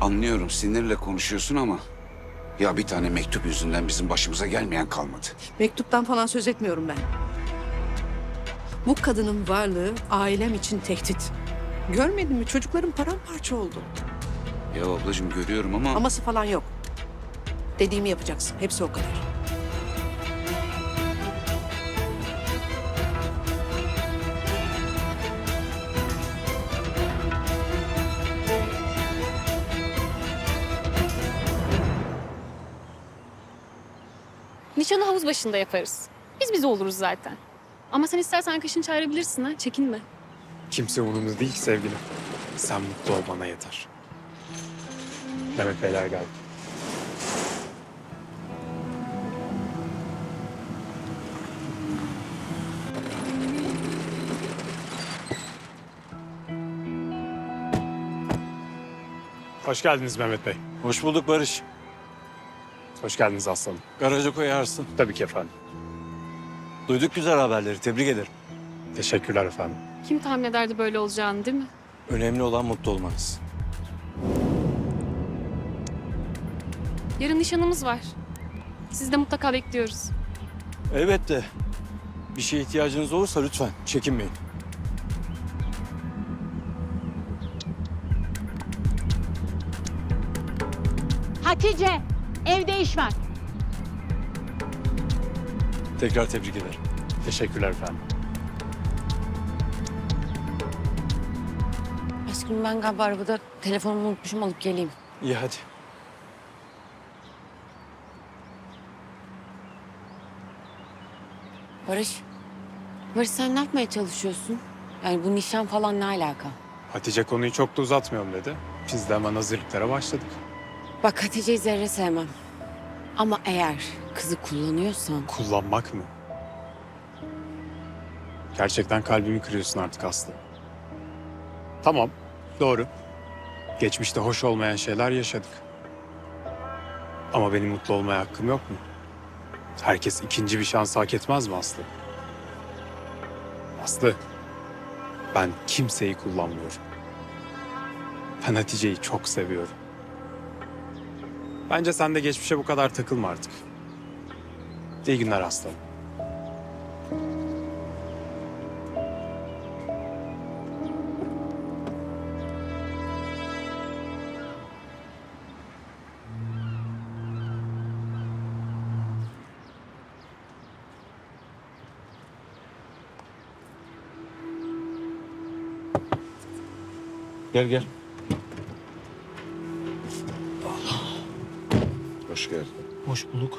Anlıyorum sinirle konuşuyorsun ama... Ya bir tane mektup yüzünden bizim başımıza gelmeyen kalmadı. Mektuptan falan söz etmiyorum ben. Bu kadının varlığı ailem için tehdit. Görmedin mi? Çocuklarım paramparça oldu. Ya ablacığım görüyorum ama... Aması falan yok. Dediğimi yapacaksın. Hepsi o kadar. Nişanı havuz başında yaparız. Biz biz oluruz zaten. Ama sen istersen arkadaşını çağırabilirsin ha. Çekinme. Kimse umurumda değil ki sevgilim. Sen mutlu ol bana yeter. Mehmet Beyler geldi. Hoş geldiniz Mehmet Bey. Hoş bulduk Barış. Hoş geldiniz aslanım. Garaja koyarsın. Tabii ki efendim. Duyduk güzel haberleri. Tebrik ederim. Teşekkürler efendim. Kim tahmin ederdi böyle olacağını değil mi? Önemli olan mutlu olmanız. Yarın nişanımız var. Sizi de mutlaka bekliyoruz. Elbette. Bir şeye ihtiyacınız olursa lütfen çekinmeyin. Hatice, evde iş var. Tekrar tebrik ederim. Teşekkürler efendim. Aşkım ben galiba arabada telefonumu unutmuşum alıp geleyim. İyi hadi. Barış. Barış sen ne yapmaya çalışıyorsun? Yani bu nişan falan ne alaka? Hatice konuyu çok da uzatmayalım dedi. Biz de hemen hazırlıklara başladık. Bak Hatice'yi zerre sevmem. Ama eğer kızı kullanıyorsan... Kullanmak mı? Gerçekten kalbimi kırıyorsun artık Aslı. Tamam, doğru. Geçmişte hoş olmayan şeyler yaşadık. Ama benim mutlu olmaya hakkım yok mu? Herkes ikinci bir şans hak etmez mi Aslı? Aslı, ben kimseyi kullanmıyorum. Ben Hatice'yi çok seviyorum. Bence sen de geçmişe bu kadar takılma artık. İyi günler aslanım. Gel gel. Hoş geldin. Hoş bulduk.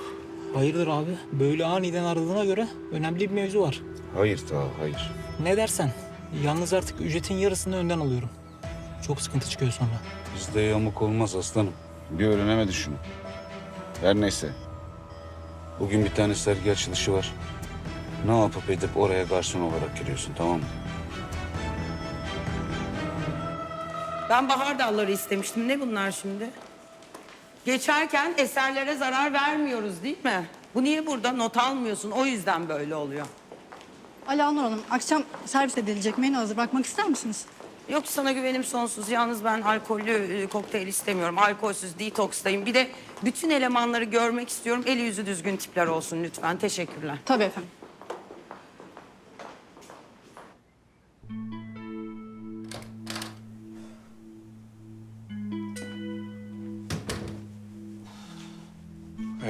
Hayırdır abi? Böyle aniden aradığına göre önemli bir mevzu var. Hayır daha hayır. Ne dersen. Yalnız artık ücretin yarısını önden alıyorum. Çok sıkıntı çıkıyor sonra. Bizde yamuk olmaz aslanım. Bir öğrenemedi şunu. Her neyse. Bugün bir tane sergi açılışı var. Ne yapıp edip oraya garson olarak giriyorsun tamam mı? Ben bahar dalları istemiştim. Ne bunlar şimdi? Geçerken eserlere zarar vermiyoruz değil mi? Bu niye burada not almıyorsun? O yüzden böyle oluyor. Alanur Hanım, akşam servis edilecek menü hazır. Bakmak ister misiniz? Yok sana güvenim sonsuz. Yalnız ben alkollü e, kokteyl istemiyorum. Alkolsüz detoksdayım. Bir de bütün elemanları görmek istiyorum. Eli yüzü düzgün tipler olsun lütfen. Teşekkürler. Tabii efendim.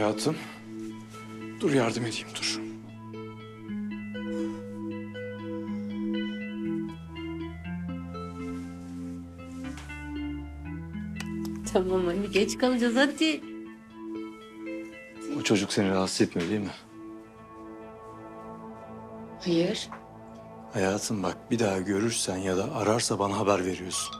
Hayatım. Dur yardım edeyim dur. Tamam hadi geç kalacağız hadi. O çocuk seni rahatsız etmiyor değil mi? Hayır. Hayatım bak bir daha görürsen ya da ararsa bana haber veriyorsun.